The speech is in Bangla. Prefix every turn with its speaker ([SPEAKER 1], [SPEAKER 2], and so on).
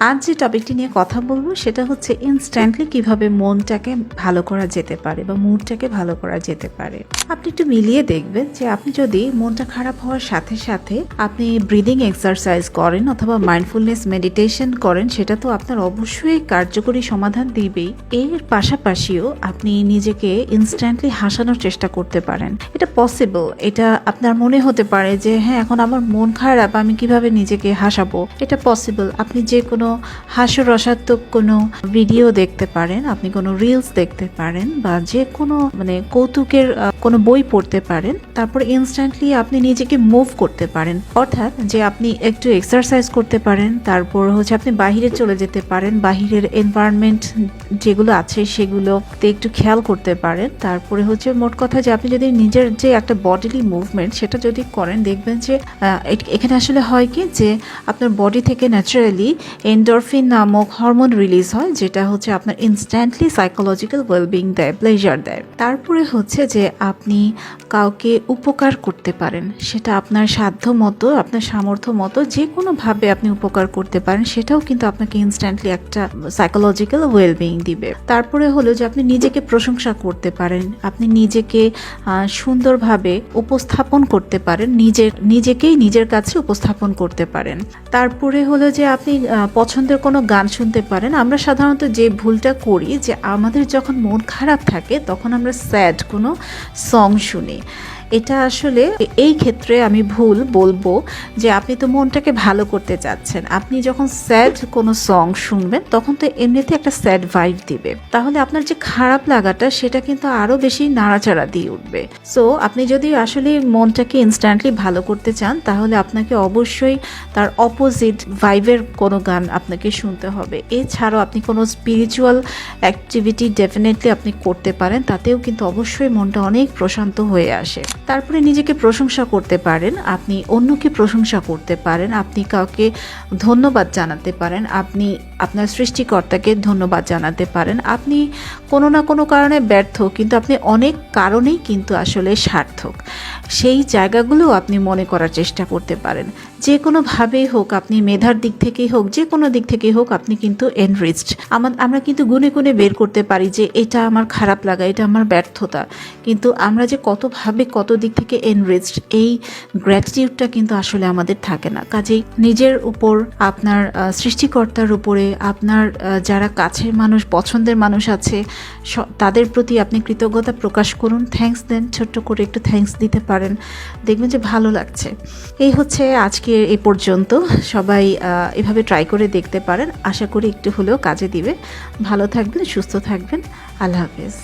[SPEAKER 1] আজ যে টপিকটি নিয়ে কথা বলব, সেটা হচ্ছে ইনস্ট্যান্টলি কীভাবে মনটাকে ভালো করা যেতে পারে বা মুডটাকে ভালো করা যেতে পারে। আপনি একটু মিলিয়ে দেখবেন যে আপনি যদি মনটা খারাপ হওয়ার সাথে সাথে আপনি ব্রিদিং এক্সারসাইজ করেন অথবা মাইন্ডফুলনেস মেডিটেশন করেন, সেটা তো আপনার অবশ্যই কার্যকরী সমাধান দিবেই। এর পাশাপাশিও আপনি নিজেকে ইনস্ট্যান্টলি হাসানোর চেষ্টা করতে পারেন। এটা পসিবল এটা আপনার মনে হতে পারে যে হ্যাঁ এখন আমার মন খারাপ, আমি কীভাবে নিজেকে হাসাবো? এটা পসিবল আপনি যে কোনো হাস্যরসাত্মক কোনো ভিডিও দেখতে পারেন, আপনি কোনো রিলস দেখতে পারেন বা যে কোনো মানে কৌতুকের কোনো বই পড়তে পারেন, তারপর ইনস্ট্যান্টলি আপনি নিজেকে মুভ করতে পারেন। অর্থাৎ যে আপনি একটু এক্সারসাইজ করতে পারেন, তারপর হচ্ছে আপনি বাইরে চলে যেতে পারেন, বাহিরের এনভায়রনমেন্ট যেগুলো আছে সেগুলোতে একটু খেয়াল করতে পারেন। তারপরে হচ্ছে মোট কথা যে আপনি যদি নিজের যে একটা বডিলি মুভমেন্ট সেটা যদি করেন, দেখবেন যে এখানে আসলে হয় কি যে আপনার বডি থেকে ন্যাচারালি এন্ডরফিন নামক হরমোন রিলিজ হয়, যেটা হচ্ছে আপনার ইনস্ট্যান্টলি সাইকোলজিক্যাল ওয়েলবিং দেয় প্লেজার দেয়। তারপরে হচ্ছে যে আপনি কাউকে উপকার করতে পারেন, সেটা আপনার সাধ্য মতো, আপনার সামর্থ্য মতো যে কোনোভাবে আপনি উপকার করতে পারেন, সেটাও কিন্তু আপনাকে ইনস্ট্যান্টলি একটা সাইকোলজিক্যাল ওয়েলবিং দিবে। তারপরে হলো যে আপনি নিজেকে প্রশংসা করতে পারেন, আপনি নিজেকে সুন্দরভাবে উপস্থাপন করতে পারেন নিজের নিজেকেই নিজের কাছে উপস্থাপন করতে পারেন। তারপরে হলো যে আপনি পছন্দের কোনো গান শুনতে পারেন, আমরা সাধারণত যে ভুলটা করি, যে আমাদের যখন মন খারাপ থাকে, তখন আমরা স্যাড কোনো সং শুনি। এটা আসলে এই ক্ষেত্রে আমি ভুল বলব যে আপনি তো মনটাকে ভালো করতে চাচ্ছেন। আপনি যখন স্যাড কোনো সং শুনবেন, তখন তো এমনিতে একটা স্যাড ভাইব দিবে। তাহলে আপনার যে খারাপ লাগাটা, সেটা কিন্তু আরও বেশি নাড়াচাড়া দিয়ে উঠবে। সো আপনি যদি আসলে মনটাকে ইনস্ট্যান্টলি ভালো করতে চান, তাহলে আপনাকে অবশ্যই তার অপোজিট ভাইবের কোনো গান আপনাকে শুনতে হবে। এছাড়াও আপনি কোনো স্পিরিচুয়াল অ্যাক্টিভিটি ডেফিনেটলি আপনি করতে পারেন, তাতেও কিন্তু অবশ্যই মনটা অনেক প্রশান্ত হয়ে আসে। তারপরে নিজেকে প্রশংসা করতে পারেন, আপনি অন্যকে প্রশংসা করতে পারেন, আপনি কাউকে ধন্যবাদ জানাতে পারেন, আপনি আপনার সৃষ্টিকর্তাকে ধন্যবাদ জানাতে পারেন। আপনি কোনো না কোনো কারণে ব্যর্থ, কিন্তু আপনি অনেক কারণেই কিন্তু আসলে সার্থক। সেই জায়গাগুলো আপনি মনে করার চেষ্টা করতে পারেন। যে কোনোভাবেই হোক, আপনি মেধার দিক থেকেই হোক, যে কোনো দিক থেকেই হোক, আপনি কিন্তু এনরিচড আমার কিন্তু গুনে গুনে বের করতে পারি যে, এটা আমার খারাপ লাগা, এটা আমার ব্যর্থতা। কিন্তু আমরা যে কতভাবে, কত দিক থেকে এনরিচড এই গ্র্যাটিটিউডটা কিন্তু আসলে আমাদের থাকে না। কাজেই নিজের উপর, আপনার সৃষ্টিকর্তার উপরে, আপনার যারা কাছের মানুষ, পছন্দের মানুষ আছে তাদের প্রতি আপনি কৃতজ্ঞতা প্রকাশ করুন। থ্যাঙ্কস দেন, ছোট্ট করে একটু থ্যাঙ্কস দিতে পারেন। দেখবেন যে ভালো লাগছে। এই হচ্ছে আজকে এ পর্যন্ত। সবাই এভাবে ট্রাই করে দেখতে পারেন। আশা করি একটু হলেও কাজে দিবে। ভালো থাকবেন, সুস্থ থাকবেন। আল্লাহ হাফেজ।